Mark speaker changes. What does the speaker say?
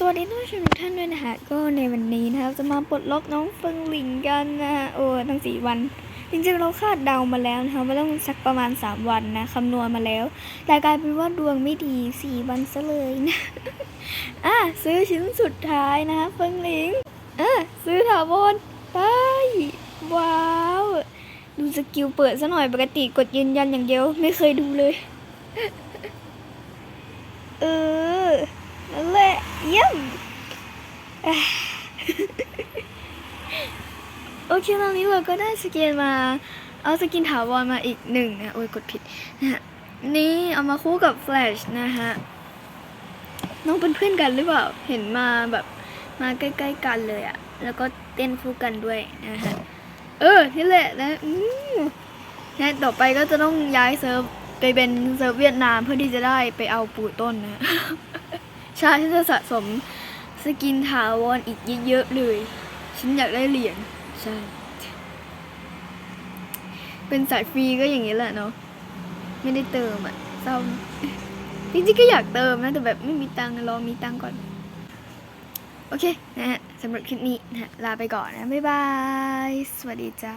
Speaker 1: สวัสดีท่านผู้ชมทุกท่านด้วยนะคะก็ในวันนี้นะครับจะมาปลดล็อกน้องเฟิงหลิงกันนะฮะโอ้ตั้งสี่วัน จริงๆเราคาดเดามาแล้วนะคะว่าต้องสักประมาณ 3 วันนะคำนวณมาแล้ว แต่กลายเป็นว่าดวงไม่ดี 4 วันซะเลยนะอะซื้อชิ้นสุดท้ายนะคะเฟิงหลิงอะซื้อถาวรไปว้าว ดูสกิลเปิดซะหน่อยปกติกดยืนยันอย่างเดียวไม่เคยดูเลย เออ นั่นแหละเยี่ยม อะ โอเคตอนนี้เราก็ได้สกินมา เอาสกินถาวรมาอีกหนึ่งนะ โอ้ยกดผิดนะฮะนี่เอามาคู่กับแฟลชนะฮะ น้องเป็นเพื่อนกันหรือเปล่า เห็นมาแบบมาใกล้ๆกันเลยอะแล้วก็เต้นคู่กันด้วยนะฮะ เออ นี่แหละนะอืมนะต่อไปก็จะต้องย้ายเซิร์ฟไปเป็นเซิร์ฟเวียดนามเพื่อที่จะได้ไปเอาปู่ต้นนะช่ฉันจะสะสม สกินถาวรอีกเยอะๆเลย ฉันอยากได้เหรียญใช่ เป็นสายฟรีก็อย่างนี้แหละเนาะไม่ได้เติมอะเศร้าจริงๆก็อยากเติมนะ แต่แบบไม่มีตังค์รอมีตังค์ก่อน โอเค นะฮะสำหรับคลิปนี้นะฮะลาไปก่อนนะ บ๊ายบาย สวัสดีจ้า